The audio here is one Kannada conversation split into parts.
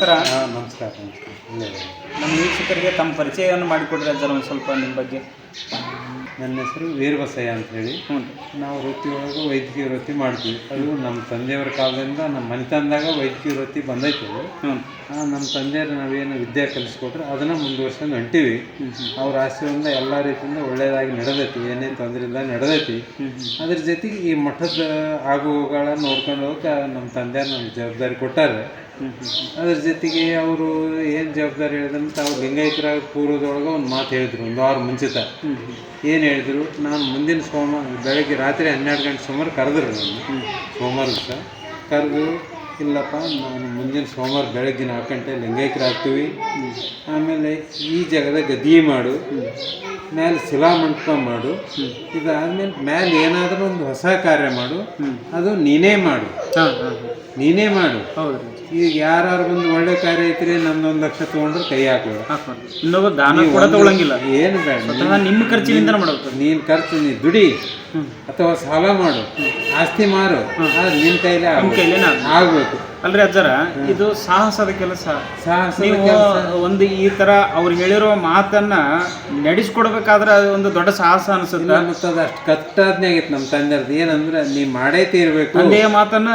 ನಮಸ್ಕಾರ. ಹಾಂ ನಮಸ್ಕಾರ ನಮಸ್ಕಾರ. ಇಲ್ಲೇ ನಮ್ಮ ವೀಕ್ಷಕರಿಗೆ ತಮ್ಮ ಪರಿಚಯವನ್ನು ಮಾಡಿಕೊಡ್ರಿ ಸರ್ ಒಂದು ಸ್ವಲ್ಪ ನಿಮ್ಮ ಬಗ್ಗೆ. ನನ್ನ ಹೆಸರು ವೀರಬಸಯ್ಯ ಅಂತ ಹೇಳಿ. ಹ್ಞೂ. ನಾವು ವೃತ್ತಿ ಒಳಗೆ ವೈದ್ಯಕೀಯ ವೃತ್ತಿ ಮಾಡ್ತೀವಿ. ಅದು ನಮ್ಮ ತಂದೆಯವರ ಕಾಲದಿಂದ ನಮ್ಮ ಮನೆತನದಾಗ ವೈದ್ಯಕೀಯ ವೃತ್ತಿ ಬಂದೈತೆ ಅದು. ಹ್ಞೂ. ನಮ್ಮ ತಂದೆಯವರು ನಾವೇನು ವಿದ್ಯೆ ಕಲಿಸ್ಕೊಟ್ರೆ ಅದನ್ನು ಮುಂದುವರ್ಸ್ಕೊಂಡು ಹೊಂಟೀವಿ. ಅವ್ರ ಆಸೆಯಿಂದ ಎಲ್ಲ ರೀತಿಯಿಂದ ಒಳ್ಳೆಯದಾಗಿ ನಡೆದೈತಿ. ಏನೇ ತೊಂದರೆ ಇಲ್ಲ ನಡೆದೈತಿ. ಅದ್ರ ಜೊತೆಗೆ ಈ ಮಠದ ಆಗುಗಳ ನೋಡ್ಕೊಂಡು ಹೋಗಕ್ಕೆ ನಮ್ಮ ತಂದೆಯವ್ರು ನಮ್ಗೆ ಜವಾಬ್ದಾರಿ ಕೊಟ್ಟಾರೆ. ಅದ್ರ ಜೊತೆಗೆ ಅವರು ಏನು ಜವಾಬ್ದಾರಿ ಹೇಳಿದಂತ ಅವ್ರು ಲಿಂಗಾಯತರ ಪೂರ್ವದೊಳಗೆ ಒಂದು ಮಾತು ಹೇಳಿದ್ರು ಒಂದು ವಾರ ಮುಂಚಿತ. ಏನು ಹೇಳಿದ್ರು ನಾನು ಮುಂದಿನ ಸೋಮವಾರ ಬೆಳಗ್ಗೆ ರಾತ್ರಿ ಹನ್ನೆರಡು ಗಂಟೆ ಸೋಮವಾರ ಕರೆದ್ರು ನಾನು. ಸೋಮವಾರ ದಿವಸ. ಕರೆದು ಇಲ್ಲಪ್ಪ ನಾನು ಮುಂದಿನ ಸೋಮವಾರ ಬೆಳಗ್ಗೆ ನಾಲ್ಕು ಗಂಟೆ ಲಿಂಗೈಕರಾಗ್ತೀವಿ ಆಮೇಲೆ ಈ ಜಾಗದ ಗದ್ದಿ ಮಾಡು. ಮೇಲೆ ಶಿಲಾ ಮಂಟಪ ಮಾಡು. ಇದಾದ್ಮೇಲೆ ಮೇಲೆ ಏನಾದರೂ ಒಂದು ಹೊಸ ಕಾರ್ಯ ಮಾಡು. ಅದು ನೀನೇ ಮಾಡು. ನೀನೇ ಮಾಡು. ಹೌದು ಈಗ ಯಾರು ಬಂದು ಒಳ್ಳೆ ಕಾರ್ಯ ಐತ್ರಿ ನಮ್ದೊಂದು ಲಕ್ಷ ತೊಗೊಂಡ್ರೆ ಕೈ ಹಾಕೋದು ಹಾಕೊಂಡು ಇನ್ನೊಬ್ಬ ದಾನ ಕೂಡ ತಗೊಳಂಗಿಲ್ಲ. ಏನು ಬೇಡ ನಿಮ್ಮ ಖರ್ಚಿನಿಂದ ಮಾಡೋದು ನೀನು ಖರ್ಚು ನೀ ದುಡಿ. ಅಥವಾ ಸಾಲ ಮಾಡು. ಆಸ್ತಿ ಮಾರು. ನಿನ್ ನಿನ್ನ ಕೈಲೇ ನಿಮ್ಮ ಆಗ್ಬೇಕು. ಅಲ್ರಿ ಅಜ್ಜರ ಇದು ಸಾಹಸದ ಕೆಲಸ. ಸಾಹಸ ನೀವು ಒಂದು ಈ ತರ ಅವ್ರು ಹೇಳಿರೋ ಮಾತನ್ನ ನಡೆಸ್ಕೊಡ್ಬೇಕಾದ್ರೆ ಅದು ಒಂದು ದೊಡ್ಡ ಸಾಹಸ ಅನ್ಸುತ್ತೆ? ಮತ್ತು ಅದು ಅಷ್ಟು ಕಟ್ಟಾದ್ನೇ ಆಗಿತ್ತು ನಮ್ಮ ತಂದೆಯವ್ರದ್ದು ಏನಂದ್ರೆ ನೀ ಮಾಡೇ ತೀರ್ಬೇಕು. ಅಂದೇ ಮಾತನ್ನ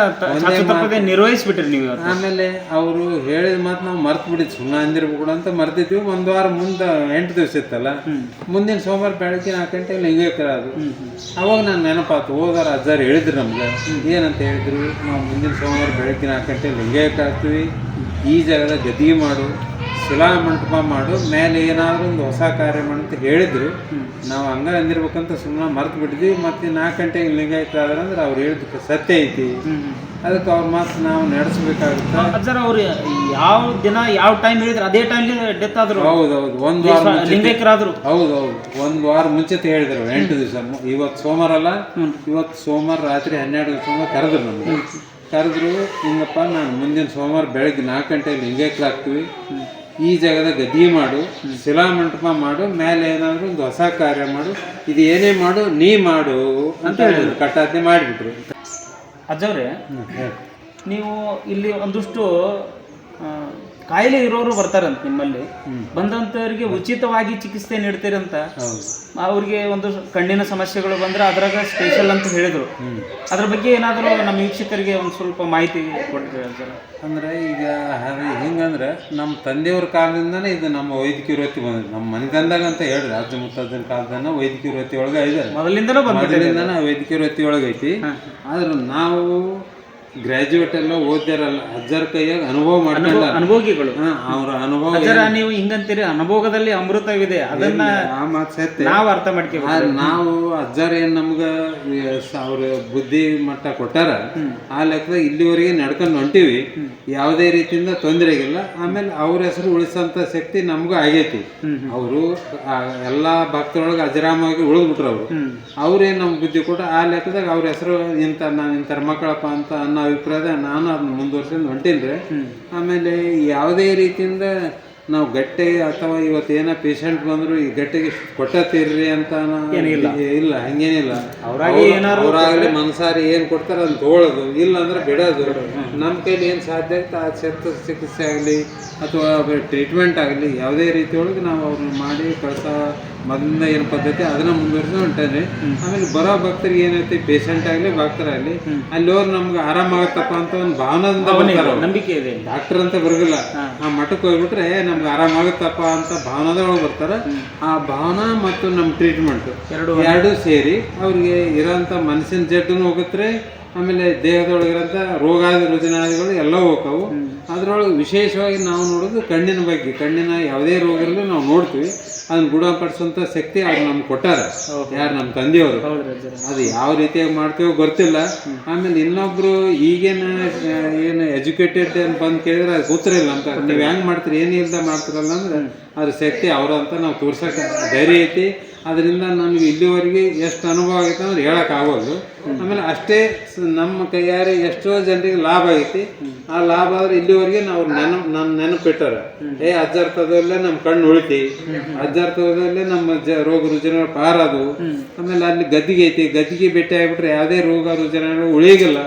ತಪ್ಪದೆ ನಿರ್ವಹಿಸ್ಬಿಟ್ರಿ ನೀವು ಆಮೇಲೆ ಅವರು ಹೇಳಿದ ಮಾತು ನಾವು ಮರ್ತು ಬಿಡಿದ್ವಿ ಸುಮ್ಮನೆ ಅಂದಿರ್ಬೇಕು ಅಂತ ಮರ್ತಿದ್ವಿ. ಒಂದ್ ವಾರ ಮುಂದೆ ಎಂಟು ದಿವಸ ಇತ್ತಲ್ಲ? ಮುಂದಿನ ಸೋಮವಾರ ಬೆಳಗ್ಗೆ ನಾಲ್ಕು ಗಂಟೆಗೆ ಲಿಂಗೇಕರ ಅದು. ಅವಾಗ ನಾನು ನೆನಪಾತು ಹೋಗಾರ ಅಜ್ಜಾರು ಹೇಳಿದ್ರು ನಮ್ಗೆ, ಏನಂತ ಹೇಳಿದ್ರು? ನಾವು ಮುಂದಿನ ಸೋಮವಾರ ಬೆಳಗ್ಗೆ ನಾಲ್ಕು ಗಂಟೆ ಲಿಂಗೇಕ ಆಗ್ತೀವಿ ಈ ಜಾಗದ ಗದ್ದಿಗೆ ಮಾಡು, ಶಿಲಾ ಮಂಟಪ ಮಾಡು, ಮೇಲೆ ಏನಾದರೂ ಒಂದು ಹೊಸ ಕಾರ್ಯ ಅಂತ ಹೇಳಿದ್ರು. ನಾವು ಹಂಗ ಅಂದಿರ್ಬೇಕಂತ ಸುಮ್ಮನೆ ಮರ್ತು ಬಿಟ್ಟಿದ್ವಿ. ಮತ್ತೆ ನಾಲ್ಕು ಗಂಟೆಗೆ ಲಿಂಗಾಯತ ಆದ್ರೆ ಅಂದ್ರೆ ಅವ್ರು ಹೇಳಿದ್ದಕ್ಕೆ ಸತ್ಯ ಐತಿ. ಅದಕ್ಕೆ ಅವ್ರ ಮಾತು ನಾವು ನಡೆಸಬೇಕಾಗುತ್ತೆ. ಸರ್ ಅವ್ರು ಯಾವ ದಿನ ಯಾವ ಟೈಮ್ ಹೇಳಿದ್ರು ಅದೇ ಟೈಮ್ ಡೆತ್ ಆದ್ರು. ಹೌದೌದು ಒಂದು ವಾರ ಹೌದು ಹೌದೌದು ಒಂದು ವಾರ ಮುಂಚೆ ಹೇಳಿದ್ರು ಎಂಟು ದಿವಸ ಇವತ್ತು ಸೋಮವಾರ ಅಲ್ಲ ಇವತ್ತು ಸೋಮವಾರ ರಾತ್ರಿ ಹನ್ನೆರಡು ದಿವಸ ಕರೆದ್ರು ನಮಗೆ. ಕರೆದ್ರು ಹಿಂಗಪ್ಪ ನಾನು ಮುಂದಿನ ಸೋಮವಾರ ಬೆಳಗ್ಗೆ ನಾಲ್ಕು ಗಂಟೆಗೆ ಲಿಂಗೈಕ್ಲ ಹಾಕ್ತೀವಿ ಈ ಜಾಗದ ಗದ್ದಿ ಮಾಡು ಶಿಲಾ ಮಂಟಪ ಮಾಡು ಮೇಲೆ ಏನಾದರೂ ಒಂದು ಹೊಸ ಕಾರ್ಯ ಮಾಡು ಇದು ಏನೇ ಮಾಡು ನೀ ಮಾಡು ಅಂತ ಹೇಳಿದ್ರು ಕಟ್ಟಾಜ್ಞೆ ಮಾಡಿಬಿಟ್ರು. ಅಜ್ಜವ್ರೆ ನೀವು ಇಲ್ಲಿ ಒಂದಷ್ಟು ಕಾಯಿಲೆ ಇರೋರು ಬರ್ತಾರಂತ ನಿಮ್ಮಲ್ಲಿ. ಬಂದಂಥವ್ರಿಗೆ ಉಚಿತವಾಗಿ ಚಿಕಿತ್ಸೆ ನೀಡ್ತೀರಂತ ಹೌದು. ಅವ್ರಿಗೆ ಒಂದು ಕಣ್ಣಿನ ಸಮಸ್ಯೆಗಳು ಬಂದ್ರೆ ಅದ್ರಾಗ ಸ್ಪೆಷಲ್ ಅಂತ ಹೇಳಿದ್ರು. ಅದ್ರ ಬಗ್ಗೆ ಏನಾದರೂ ನಮ್ಮ ವೀಕ್ಷಕರಿಗೆ ಒಂದು ಸ್ವಲ್ಪ ಮಾಹಿತಿ ಕೊಡ್ತೀವಿ ಅಂದ್ರೆ ಈಗ ಹೆಂಗಂದ್ರೆ ನಮ್ಮ ತಂದೆಯವ್ರ ಕಾಲದಿಂದನೇ ಇದು ನಮ್ಮ ವೈದ್ಯಕೀಯ ವೃತ್ತಿ ಬಂದಿದೆ. ನಮ್ಮ ಮನೆತನದಾಗ ಅಂತ ಹೇಳಿ ರಾಜ್ಯ ಮುತ್ತಜ್ಜನ ಕಾಲದನ್ನ ವೈದ್ಯಕೀಯ ವೃತ್ತಿ ಒಳಗೆ ಇದೆ ಮೊದಲಿಂದನೂ ಮೊದಲಿಂದನ ವೈದ್ಯಕೀಯ ವೃತ್ತಿ ಒಳಗೆ ಐತಿ ಆದ್ರೆ ನಾವು ಗ್ರಾಜ್ಯುಯೇಟ್ ಎಲ್ಲ ಓದ್ಯಾರಲ್ಲ ಅಜ್ಜರ ಕೈಯಾಗ ಅನುಭವ ಮಾಡ್ಕೊಂಡ ಅನುಭೋಗಿಗಳು. ಅವ್ರ ಅನುಭವ ಅಜ್ಜರ ನೀವು ಹಿಂಗಂತೀರಿ ಅನುಭೋಗದಲ್ಲಿ ಅಮೃತವಿದೆ. ಅದನ್ನ ನಾವು ಅರ್ಥ ಮಾಡ್ತೀವಿ ನಾವು ಅಜ್ಜರ ಏನ್ ನಮ್ಗ ಅವ್ರ ಬುದ್ಧಿ ಮಟ್ಟ ಕೊಟ್ಟಾರ ಆ ಲೆಕ್ಕದಾಗ ಇಲ್ಲಿವರೆಗೆ ನಡ್ಕೊಂಡು ಹೊಂಟಿವಿ. ಯಾವುದೇ ರೀತಿಯಿಂದ ತೊಂದರೆ ಆಗಿಲ್ಲ. ಆಮೇಲೆ ಅವ್ರ ಹೆಸರು ಉಳಿಸಂತ ಶಕ್ತಿ ನಮಗೂ ಆಗೈತಿ. ಅವರು ಎಲ್ಲಾ ಭಕ್ತರೊಳಗೆ ಅಜರಾಮವಾಗಿ ಉಳಿದ್ಬಿಟ್ರು ಅವರು. ಅವ್ರೇನ್ ನಮ್ಗೆ ಬುದ್ಧಿ ಕೊಟ್ಟ ಆ ಲೆಕ್ಕದಾಗ ಅವ್ರ ಹೆಸರು ಇಂಥ ನಾನು ಇಂಥ ಮಕ್ಕಳಪ್ಪ ಅಂತ ಅನ್ನೋ ಅಭಿಪ್ರಾಯದ ನಾನು ಅದನ್ನ ಮುಂದುವರ್ಸ್ಕೊಂಡು ಹೊಂಟೀನ್ರಿ. ಆಮೇಲೆ ಯಾವುದೇ ರೀತಿಯಿಂದ ನಾವು ಗಟ್ಟೆ ಅಥವಾ ಇವತ್ತು ಏನೋ ಪೇಷಂಟ್ ಬಂದ್ರು ಈ ಗಟ್ಟೆಗೆ ಕೊಟ್ಟತ್ತೀರ್ರಿ ಅಂತ ಇಲ್ಲ ಹಂಗೇನಿಲ್ಲ. ಅವರಾಗಲಿ ಮನ್ಸಾರಿ ಏನ್ ಕೊಡ್ತಾರ ಅದನ್ನ ತಗೊಳ್ಳೋದು ಇಲ್ಲ ಅಂದ್ರೆ ಬಿಡೋದು ನಮ್ಮ ಕೈಲಿ ಏನ್ ಸಾಧ್ಯ ಆಯ್ತು ಆ ಶಸ್ತ್ರ ಚಿಕಿತ್ಸೆ ಆಗಲಿ ಅಥವಾ ಟ್ರೀಟ್ಮೆಂಟ್ ಆಗಲಿ ಯಾವುದೇ ರೀತಿಯೊಳಗೆ ನಾವು ಅವ್ರನ್ನ ಮಾಡಿ ಕಳ್ಸ ಮೊದಲಿಂದ ಏನು ಪದ್ಧತಿ ಅದನ್ನ ಮುಂದುವರಿಸಿ ಹೊಂಟೇನೆ ಆಮೇಲೆ ಬರೋ ಭಕ್ತರಿಗೆ ಏನೈತಿ ಪೇಷಂಟ್ ಆಗಲಿ ಭಕ್ತರಾಗಲಿ ಅಲ್ಲಿ ಹೋಗಿ ನಮ್ಗೆ ಆರಾಮಾಗತ್ತಪ್ಪ ಅಂತ ಒಂದು ಬರ್ತಾರ ಅವ್ರು. ನಂಬಿಕೆ ಇದೆ. ಡಾಕ್ಟರ್ ಅಂತ ಬರೋದಿಲ್ಲ. ಆ ಮಠಕ್ಕೆ ಹೋಗ್ಬಿಟ್ರೆ ನಮ್ಗೆ ಆರಾಮಾಗುತ್ತಪ್ಪ ಅಂತ ಭಾವನದೊಳಗೆ ಬರ್ತಾರೆ. ಆ ಭಾವನಾ ಮತ್ತು ನಮ್ಮ ಟ್ರೀಟ್ಮೆಂಟ್ ಎರಡು ಎರಡು ಸೇರಿ ಅವ್ರಿಗೆ ಇರೋಂಥ ಮನಸ್ಸಿನ ಜಡ್ಡು ಹೋಗುತ್ತೆ ಆಮೇಲೆ ದೇಹದೊಳಗಿರೋಂಥ ರೋಗಾದಿ ರುಜಿನಾದಿಗಳು ಎಲ್ಲ ಹೋಗ್ತಾವು. ಅದರೊಳಗೆ ವಿಶೇಷವಾಗಿ ನಾವು ನೋಡೋದು ಕಣ್ಣಿನ ಬಗ್ಗೆ. ಕಣ್ಣಿನ ಯಾವುದೇ ರೋಗ ಇರಲಿ ನಾವು ನೋಡ್ತೀವಿ. ಅದನ್ನ ಗುಣಪಡಿಸುವಂಥ ಶಕ್ತಿ ಅವ್ರು ನಮ್ಗೆ ಕೊಟ್ಟಾರ. ಯಾರು ನಮ್ಮ ತಂದೆಯವರು. ಅದು ಯಾವ ರೀತಿಯಾಗಿ ಮಾಡ್ತೀವೋ ಗೊತ್ತಿಲ್ಲ. ಆಮೇಲೆ ಇನ್ನೊಬ್ರು ಈಗೇನು ಏನು ಎಜುಕೇಟೆಡ್ ಅಂತ ಬಂದು ಕೇಳಿದ್ರೆ ಅದು ಗೊತ್ತಿರಲ್ಲ ಅಂತ. ನೀವು ಹೆಂಗ್ ಮಾಡ್ತೀರಿ ಏನು ಇಲ್ದ ಮಾಡ್ತೀರಲ್ಲ ಅಂದ್ರೆ ಅದ್ರ ಶಕ್ತಿ ಅವ್ರ ಅಂತ ನಾವು ತೋರ್ಸಕ್ಕೆ ಧೈರ್ಯ ಐತಿ. ಅದರಿಂದ ನಮಗೆ ಇಲ್ಲಿವರೆಗೆ ಎಷ್ಟು ಅನುಭವ ಆಗೈತೆ ಅಂದ್ರೆ ಹೇಳಕ್ ಆಗೋದು. ಆಮೇಲೆ ಅಷ್ಟೇ ನಮ್ಮ ಕೈಯಾರೆ ಎಷ್ಟೋ ಜನರಿಗೆ ಲಾಭ ಆಗೈತಿ. ಆ ಲಾಭ ಆದ್ರೆ ಇಲ್ಲಿವರೆಗೆ ನಾವು ನೆನಪು ನನ್ನ ನೆನಪಿಟ್ಟಾರ ಏ ಅಜ್ಜಾರ್ತದಲ್ಲೇ ನಮ್ಮ ಕಣ್ಣು ಉಳಿತಿ. ಅಜ್ಜಾರ್ತದಲ್ಲೇ ನಮ್ಮ ಜ, ರೋಗ ರುಜಿನಗಳು ಪಾರದು ಆಮೇಲೆ ಅಲ್ಲಿ ಗದ್ದಿಗೆ ಐತಿ. ಗದ್ದಿಗೆ ಭೇಟಿ ಆಗಿಬಿಟ್ರೆ ಯಾವುದೇ ರೋಗ ರುಜಿನಗಳು ಉಳಿಗಿಲ್ಲ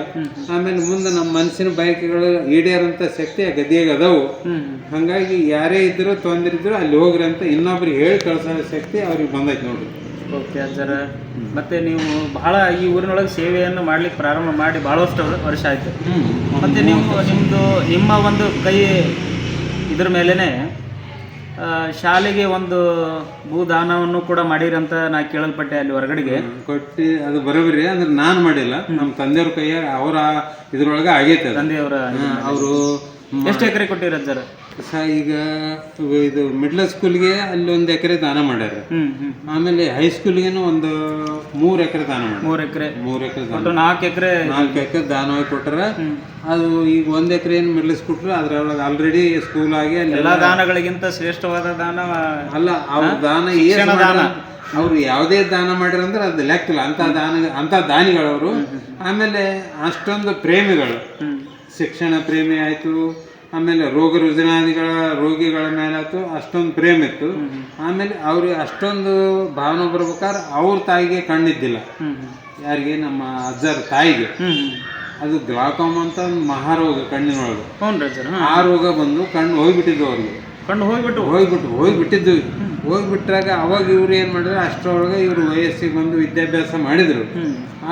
ಆಮೇಲೆ ಮುಂದೆ ನಮ್ಮ ಮನಸ್ಸಿನ ಬಯಕೆಗಳು ಈಡೇರಂತ ಶಕ್ತಿ ಆ ಗದ್ದಿಗೆ ಅದಾವು. ಹಂಗಾಗಿ ಯಾರೇ ಇದ್ರು ತೊಂದರೆ ಇದ್ರು ಅಲ್ಲಿ ಹೋಗ್ರಿ ಅಂತ ಇನ್ನೊಬ್ರಿಗೆ ಹೇಳಿ ಕಳ್ಸೋ ಶಕ್ತಿ ಅವ್ರಿಗೆ ಬಂದೈತೆ ನೋಡ್ರಿ ಓಕೆ ಅಜ್ಜರ ಮತ್ತೆ ನೀವು ಬಹಳ ಈ ಊರಿನೊಳಗೆ ಸೇವೆಯನ್ನು ಮಾಡ್ಲಿಕ್ಕೆ ಪ್ರಾರಂಭ ಮಾಡಿ ಬಹಳಷ್ಟು ವರ್ಷ ಆಯ್ತು. ಮತ್ತೆ ನೀವು ನಿಮ್ಮದು ನಿಮ್ಮ ಒಂದು ಕೈ ಇದ್ರ ಮೇಲೇನೆ ಶಾಲೆಗೆ ಒಂದು ಭೂದಾನವನ್ನು ಕೂಡ ಮಾಡಿರಂತ ನಾ ಕೇಳಲ್ಪಟ್ಟೆ ಅಲ್ಲಿ ಹೊರಗಡೆಗೆ. ಕೊಟ್ಟು ಅದು ಬರೋಬರಿ ಅಂದ್ರೆ ನಾನು ಮಾಡಿಲ್ಲ. ನಮ್ಮ ತಂದೆಯವ್ರ ಕೈಯ ಅವರ ಇದ್ರೊಳಗೆ ಆಗೈತೆ ತಂದೆಯವರ ಅವರು ಎಷ್ಟು ಎಕರೆ ಕೊಟ್ಟಿರ ಅಜ್ಜರ ಸ ಈಗ ಇದು ಮಿಡ್ಲ್ ಸ್ಕೂಲ್ಗೆ ಅಲ್ಲಿ ಒಂದು ಎಕರೆ ದಾನ ಮಾಡ್ಯಾರ. ಆಮೇಲೆ ಹೈಸ್ಕೂಲ್ಗೇನು ಒಂದು ಮೂರು ಎಕರೆ ದಾನ ಮಾಡ್ಯಾರ. ಮೂರು ಎಕರೆ. ಮೂರು ಎಕರೆ ದಾನ. ನಾಲ್ಕು ಎಕರೆ ನಾಲ್ಕು ಎಕರೆ ದಾನವಾಗಿ ಕೊಟ್ಟಾರ. ಅದು ಈಗ ಒಂದು ಎಕರೆ ಏನು ಮಿಡ್ಲ್ ಕೊಟ್ಟರು ಅದ್ರೊಳಗೆ ಆಲ್ರೆಡಿ ಸ್ಕೂಲ್ ಆಗಿ ಅಲ್ಲಿ ಎಲ್ಲಾ ದಾನಗಳಿಗಿಂತ ಶ್ರೇಷ್ಠವಾದ ದಾನ ಅಲ್ಲ ಅವ್ರ ದಾನ ಏನ್ ಅವ್ರು ಯಾವುದೇ ದಾನ ಮಾಡಿರ ಅಂದ್ರೆ ಅದು ಲೆಕ್ಕಿಲ್ಲ. ಅಂತ ದಾನ ಅಂತ ದಾನಿಗಳವರು. ಆಮೇಲೆ ಅಷ್ಟೊಂದು ಪ್ರೇಮಿಗಳು. ಶಿಕ್ಷಣ ಪ್ರೇಮಿ ಆಯ್ತು. ಆಮೇಲೆ ರೋಗ ರುಜಿನಾದಿಗಳ ರೋಗಿಗಳ ಮೇಲಾಯ್ತು ಅಷ್ಟೊಂದು ಪ್ರೇಮ ಇತ್ತು. ಆಮೇಲೆ ಅವ್ರಿಗೆ ಅಷ್ಟೊಂದು ಭಾವನೆ ಬರ್ಬೇಕಾದ್ರೆ ಅವ್ರ ತಾಯಿಗೆ ಕಣ್ಣಿದ್ದಿಲ್ಲ. ಯಾರಿಗೆ? ನಮ್ಮ ಅಜ್ಜರ ತಾಯಿಗೆ. ಅದು ಗ್ಲಾಕೋಮ್ ಅಂತ ಒಂದು ಮಹಾರೋಗ ಕಣ್ಣಿನೊಳಗೆ. ಆ ರೋಗ ಬಂದು ಕಣ್ಣು ಹೋಗ್ಬಿಟ್ಟಿದ್ದು ಅವ್ರಿಗೆ. ಕಣ್ಣು ಹೋಗ್ಬಿಟ್ಟು. ಹೋಗ್ಬಿಟ್ಟು ಹೋಗ್ಬಿಟ್ಟಿದ್ದು. ಹೋಗ್ಬಿಟ್ರಾಗ ಅವಾಗ ಇವ್ರು ಏನು ಮಾಡಿದ್ರು ಅಷ್ಟರೊಳಗೆ ಇವರು ವಯಸ್ಸಿಗೆ ಬಂದು ವಿದ್ಯಾಭ್ಯಾಸ ಮಾಡಿದ್ರು.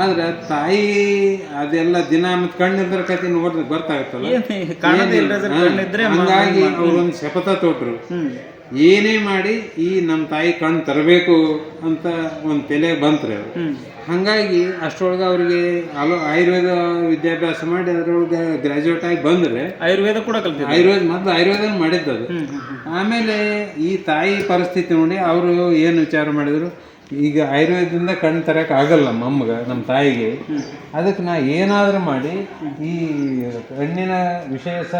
ಆದ್ರೆ ತಾಯಿ ಅದೆಲ್ಲ ದಿನ ಮತ್ತು ಕಣ್ಣಿದ್ರ ಕತೆ ನೋಡಿದ್ರೆ ಗೊತ್ತಾಗುತ್ತಲ್ಲ ಹಂಗಾಗಿ ಅವ್ರೊಂದು ಶಪಥ ತೊಟ್ರು. ಏನೇ ಮಾಡಿ ಈ ನಮ್ಮ ತಾಯಿ ಕಣ್ಣು ತರಬೇಕು ಅಂತ ಒಂದು ತಲೆ ಬಂತ್ರಿ ಅವ್ರು. ಹಂಗಾಗಿ ಅಷ್ಟರೊಳಗೆ ಅವ್ರಿಗೆ ಅಲೋ ಆಯುರ್ವೇದ ವಿದ್ಯಾಭ್ಯಾಸ ಮಾಡಿ ಅದ್ರೊಳಗೆ ಗ್ರಾಜುಯೇಟ್ ಆಗಿ ಬಂದರೆ ಆಯುರ್ವೇದ ಕೂಡ ಕಲ್ತಿದ್ದೆ ಆಯುರ್ವೇದ ಮೊದಲು ಆಯುರ್ವೇದ ಮಾಡಿದ್ದದು. ಆಮೇಲೆ ಈ ತಾಯಿ ಪರಿಸ್ಥಿತಿ ನೋಡಿ ಅವರು ಏನು ವಿಚಾರ ಮಾಡಿದ್ರು? ಈಗ ಆಯುರ್ವೇದದಿಂದ ಕಣ್ಣು ತರಕ್ಕೆ ಆಗಲ್ಲ ನಮ್ಮ ಅಮ್ಮಗ ನಮ್ಮ ತಾಯಿಗೆ. ಅದಕ್ಕೆ ನಾ ಏನಾದರೂ ಮಾಡಿ ಈ ಕಣ್ಣಿನ ವಿಶೇಷ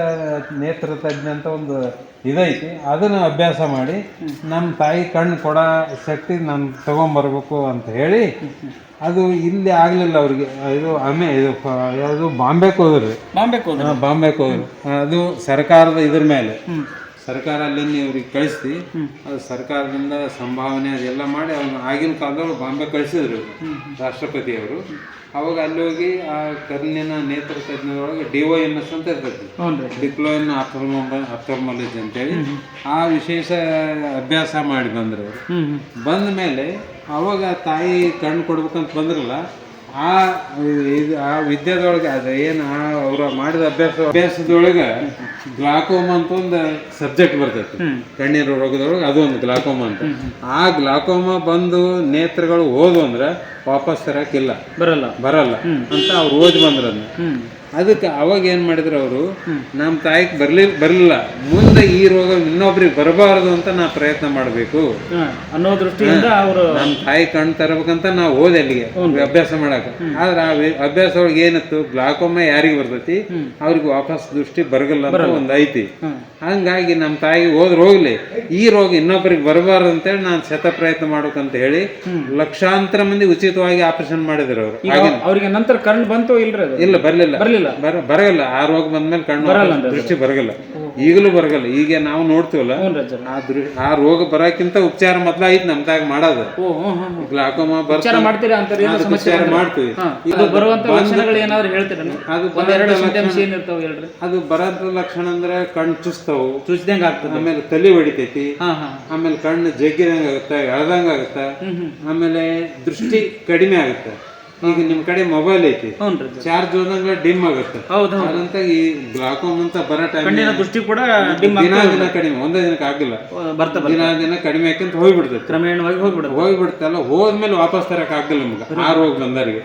ನೇತ್ರ ತಜ್ಞ ಅಂತ ಒಂದು ಇದೈತಿ ಅದನ್ನು ಅಭ್ಯಾಸ ಮಾಡಿ ನಮ್ಮ ತಾಯಿ ಕಣ್ಣು ಕೊಡ ಶಕ್ತಿ ನಾನು ತೊಗೊಂಬರ್ಬೇಕು ಅಂತ ಹೇಳಿ ಅದು ಇಲ್ಲಿ ಆಗಲಿಲ್ಲ ಅವ್ರಿಗೆ. ಇದು ಆಮೇ ಇದು ಯಾವುದು ಬಾಂಬೆಗೆ ಹೋದ್ರಿ ಬಾಂಬೆಗೆ ಹೋದ್ರು ಬಾಂಬೆಗೆ ಹೋದ್ರು ಅದು ಸರ್ಕಾರದ ಇದ್ರ ಮೇಲೆ. ಸರ್ಕಾರ ಅಲ್ಲಿಂದ ಇವ್ರಿಗೆ ಕಳಿಸಿ ಅದು ಸರ್ಕಾರದಿಂದ ಸಂಭಾವನೆ ಅದೆಲ್ಲ ಮಾಡಿ ಅವ್ನು ಆಗಿನ ಕಾಲದಲ್ಲಿ ಬಾಂಬೆ ಕಳಿಸಿದ್ರು ರಾಷ್ಟ್ರಪತಿಯವರು. ಅವಾಗ ಅಲ್ಲಿ ಹೋಗಿ ಆ ಕರ್ನಿನ ನೇತ್ರ ತಜ್ಞರೊಳಗೆ ಡಿ ಒ ಎನ್ ಎಸ್ ಅಂತ ಇರ್ತೈತಿ ಹ್ಞೂ ರೀ ಡಿಪ್ಲೊ ಇನ್ ಆಫ್ಥರ್ಮಾಲಜಿ ಅಂತೇಳಿ. ಆ ವಿಶೇಷ ಅಭ್ಯಾಸ ಮಾಡಿ ಬಂದ್ರು ಬಂದ ಮೇಲೆ ಅವಾಗ ತಾಯಿ ಕಣ್ಣು ಕೊಡ್ಬೇಕಂತ ಬಂದ್ರಲ್ಲ ಆ ಇದು ಆ ವಿದ್ಯಾದೊಳಗೆ ಅದು ಏನು ಅವ್ರ ಮಾಡಿದ ಅಭ್ಯಾಸ ಅಭ್ಯಾಸದೊಳಗೆ ಗ್ಲಾಕೋಮ ಅಂತ ಒಂದು ಸಬ್ಜೆಕ್ಟ್ ಬರ್ತೈತಿ. ಕಣ್ಣಿನ ಕಣ್ಣೀರು ರೋಗದೊಳಗೆ ಅದು ಒಂದು ಗ್ಲಾಕೋಮ ಅಂತ. ಆ ಗ್ಲಾಕೋಮ ಬಂದು ನೇತ್ರಗಳು ಹೋದ್ವು ಅಂದ್ರೆ ವಾಪಸ್ ತರಕ್ಕಿಲ್ಲ. ಬರಲ್ಲ. ಬರಲ್ಲ. ಅಂತ ಅವ್ರು ಓದಿ ಬಂದ್ರು ಅದನ್ನ. ಹ್ಮ್. ಅದಕ್ಕೆ ಅವಾಗ ಏನು ಮಾಡಿದ್ರು ಅವರು ನಮ್ಮ ತಾಯಿಗೆ ಬರ್ಲಿ ಬರಲಿಲ್ಲ. ಮುಂದೆ ಈ ರೋಗ ಇನ್ನೊಬ್ರಿಗೆ ಬರಬಾರದು ಅಂತ ನಾ ಪ್ರಯತ್ನ ಮಾಡಬೇಕು. ಅನ್ನೋ ದೃಷ್ಟಿಯಿಂದ ಅವರು ನಮ್ಮ ತಾಯಿ ಕಣ್ ತರಬೇಕಂತ ನಾವು ಹೋದೆ ಅಲ್ಲಿಗೆ ಅಭ್ಯಾಸ ಮಾಡಕ್ಕೆ. ಆದ್ರೆ ಆ ಅಭ್ಯಾಸ ಒಳಗೆ ಏನಿತ್ತು ಗ್ಲಾಕೋಮ ಯಾರಿಗೆ ಬರ್ತೈತಿ? ಅವ್ರಿಗೆ ವಾಪಸ್ ದೃಷ್ಟಿ ಬರಗಲ್ಲ ಅಂತ ಒಂದು ಐತಿ. ಹಂಗಾಗಿ ನಮ್ಮ ತಾಯಿ ಹೋದ್ರೆ ಹೋಗ್ಲಿ. ಈ ರೋಗ ಇನ್ನೊಬ್ಬರಿಗೆ ಬರಬಾರ್ದು ಅಂತೇಳಿ ನಾನು ಶತ ಪ್ರಯತ್ನ ಮಾಡ್ಬೇಕಂತ ಹೇಳಿ ಲಕ್ಷಾಂತರ ಮಂದಿ ಉಚಿತವಾಗಿ ಆಪರೇಷನ್ ಮಾಡಿದ್ರು ಅವರು. ಅವರಿಗೆ ನಂತರ ಕಣ್ಣು ಬಂತು ಇಲ್ರಿ ಇಲ್ಲ ಬರಲಿಲ್ಲ. ಬರ್ಲಿಲ್ಲ. ಬರ ಬರಗಲ್ಲ. ಆ ರೋಗ ಬಂದ್ಮೇಲೆ ಕಣ್ಣು ದೃಷ್ಟಿ ಬರಗಲ್ಲ. ಈಗಲೂ ಬರಗಲ್ಲ. ಈಗ ನಾವು ನೋಡ್ತೀವಲ್ಲ ಆ ದೃ ಆ ರೋಗ ಬರಕ್ಕಿಂತ ಉಪಚಾರ ಮೊದ್ಲ ಐತಿ ನಮ್ ತಾಗ ಮಾಡೋದು. ಗ್ಲಾಕೋಮ ಮಾಡ್ತೀರಾ ಅಂತ ಉಪಚಾರ ಮಾಡ್ತೀವಿ. ಅದು ಬರುವಂತ ಲಕ್ಷಣಗಳು ಏನಾದ್ರು ಹೇಳ್ತೀರಾ ಅದು ಒಂದೆರಡು ಬರೋಂಥ ಸಿಂಟಮ್ಸ್ ಏನಿರ್ತಾವ ಹೇಳ್ರಿ. ಅದು ಬರೋದ ಲಕ್ಷಣ ಅಂದ್ರೆ ಕಣ್ಣು ಚುಸ್ತವು ಚುಚ್ದಂಗ ಆಗ್ತದೆ. ಆಮೇಲೆ ತಲೆ ಹೊಡಿತೈತಿ. ಆಮೇಲೆ ಕಣ್ಣು ಜಗ್ಗಿದಂಗ ಆಗುತ್ತೆ ಎಳದಂಗ ಆಗುತ್ತೆ ಆಮೇಲೆ ದೃಷ್ಟಿ ಕಡಿಮೆ ಆಗುತ್ತೆ. ಈಗ ನಿಮ್ ಕಡೆ ಮೊಬೈಲ್ ಐತಿ. ಚಾರ್ಜ್ ಹೋದಂಗ ಡಿಮ್ ಆಗುತ್ತೆ. ಅದಂತ ಈ ಗ್ಲಾಕೋಮ್ ಅಂತ ಬರೋ ಟೈಮ್ ದೃಷ್ಟಿ ಕೂಡ ಡಿಮ್ ದಿನ ದಿನ ಕಡಿಮೆ ಒಂದೇ ದಿನಕ್ಕೆ ಆಗಿಲ್ಲ. ಬರ್ತಾ ಬರ್ತಾ. ದಿನ ದಿನ ಕಡಿಮೆ ಆಕಂತ ಹೋಗ್ಬಿಡ್ತೈತಿ ಕ್ರಮೇಣವಾಗಿ ಹೋಗ್ಬಿಡುತ್ತೆ. ಹೋಗ್ಬಿಡ್ತಲ್ಲ ಹೋದ್ಮೇಲೆ ವಾಪಸ್ ತರಕ್ ಆಗಿಲ್ಲ ನಮ್ಗೆ. ಆ ರೋಗ ಬಂದವರಿಗೆ.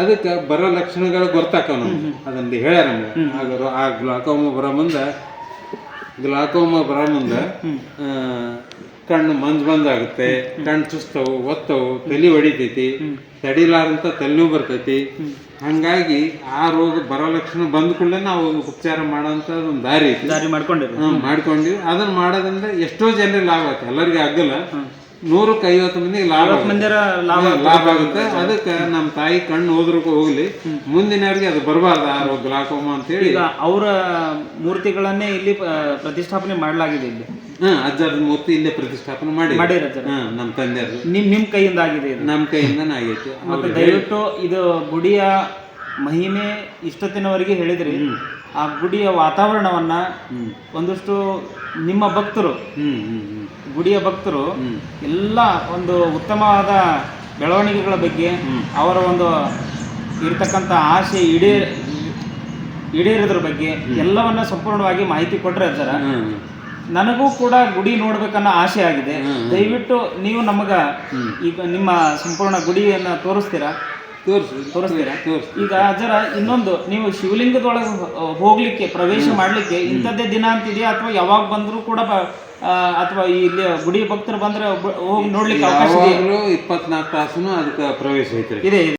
ಅದಕ್ಕೆ ಬರೋ ಲಕ್ಷಣಗಳು ಗೊತ್ತಾಕವ ನಮ್ಗೆ. ಅದೊಂದು ಹೇಳ್ಯಾರ ನಮ್ಗೆ. ಆ ಗ್ಲಾಕೋಮ ಬರೋ ಮುಂದೆ ಗ್ಲಾಕೋಮ ಬರೋ ಮುಂದೆ ಕಣ್ಣು ಮಂಜ್ ಬಂದಾಗುತ್ತೆ ಕಣ್ಣು ಚುಸ್ತವು ಒತ್ತವು ತಲೆ ಹೊಡಿತೈತಿ ತಡಿಲಾರಂತ ತಲೆನೂ ಬರ್ತೈತಿ. ಹಂಗಾಗಿ ಆ ರೋಗ ಬರೋ ಲಕ್ಷಣ ಬಂದ ಕೂಡಲೇ ನಾವು ಉಪಚಾರ ಮಾಡೋಂಥ ಒಂದು ದಾರಿ ದಾರಿ ಮಾಡ್ಕೊಂಡಿರಿ ಹ್ಮ್, ಮಾಡ್ಕೊಂಡ್ವಿ ಅದನ್ನ ಮಾಡೋದ್ರಿಂದ ಎಷ್ಟೋ ಜನರಿಗೆ ಲಾಭ ಆಗುತ್ತೆ ಎಲ್ಲರಿಗೂ ಆಗಲ್ಲ. ನೂರಕ್ಕೆ ಐವತ್ತು ಮಂದಿಗೆ ಲಾಭ ಮಂದಿರ ಲಾಭ ಆಗುತ್ತೆ. ಅದಕ್ಕೆ ನಮ್ಮ ತಾಯಿ ಕಣ್ಣು ಹೋದ್ರೂ ಹೋಗ್ಲಿ. ಮುಂದಿನವ್ರಿಗೆ ಅದು ಬರಬಾರ್ದು ಆ ರೋಗ ಗ್ಲಾಕೋಮ ಅಂತ ಹೇಳಿ. ಅವರ ಮೂರ್ತಿಗಳನ್ನೇ ಇಲ್ಲಿ ಪ್ರತಿಷ್ಠಾಪನೆ ಮಾಡಲಾಗಿದೆ ಇಲ್ಲಿ. ಹ್ಮ್ ಅಜ್ಜರ್ ಮೂರ್ತಿ ಇಲ್ಲೇ ಪ್ರತಿಷ್ಠಾಪನೆ ಮಾಡಿ ಹ್ಮ್ ನಮ್ಮ ತಂದೆಯವರು ನಿಮ್ ನಿಮ್ ಕೈಯಿಂದ ಆಗಿದೆ ನಮ್ಮ ಕೈಯಿಂದನೇ ಆಗೈತಿ. ಮತ್ತೆ ದಯವಿಟ್ಟು ಇದು ಗುಡಿಯ ಮಹಿಮೆ ಇಷ್ಟೊತ್ತಿನವರೆಗೆ ಹೇಳಿದ್ರಿ. ಆ ಗುಡಿಯ ವಾತಾವರಣವನ್ನ ಒಂದಷ್ಟು ನಿಮ್ಮ ಭಕ್ತರು ಗುಡಿಯ ಭಕ್ತರು ಎಲ್ಲ ಒಂದು ಉತ್ತಮವಾದ ಬೆಳವಣಿಗೆಗಳ ಬಗ್ಗೆ ಅವರ ಒಂದು ಇರತಕ್ಕಂಥ ಆಸೆ ಈಡೇ ಈಡೇರೋದ್ರ ಬಗ್ಗೆ ಎಲ್ಲವನ್ನ ಸಂಪೂರ್ಣವಾಗಿ ಮಾಹಿತಿ ಕೊಟ್ಟರೆ ಸರ. ನನಗೂ ಕೂಡ ಗುಡಿ ನೋಡ್ಬೇಕನ್ನೋ ಆಸೆ ಆಗಿದೆ. ದಯವಿಟ್ಟು ನೀವು ನಮಗ ಈಗ ನಿಮ್ಮ ಸಂಪೂರ್ಣ ಗುಡಿಯನ್ನ ತೋರಿಸ್ತೀರಾ? ತೋರ್ಸು ತೋರಿಸ್ತೀರಾ? ತೋರ್ಸು ಈಗ ಜರ ಇನ್ನೊಂದು ನೀವು ಶಿವಲಿಂಗದೊಳಗೆ ಹೋಗ್ಲಿಕ್ಕೆ ಪ್ರವೇಶ ಮಾಡ್ಲಿಕ್ಕೆ ಇಂಥದ್ದೇ ದಿನ ಅಂತಿದೆಯಾ? ಅಥವಾ ಯಾವಾಗ ಬಂದರೂ ಕೂಡ ಅಥವಾ ಇಲ್ಲಿ ಗುಡಿ ಭಕ್ತರು ಬಂದ್ರೆ ಹೋಗಿ ನೋಡ್ಲಿಕ್ಕೆ ಅವಕಾಶ? ಯಾವಾಗಲೂ ಇಪ್ಪತ್ನಾಲ್ಕು ತಾಸು ಅದಕ್ಕೆ ಪ್ರವೇಶ ಐತ್ರಿ. ಇದೆ ಇದೆ.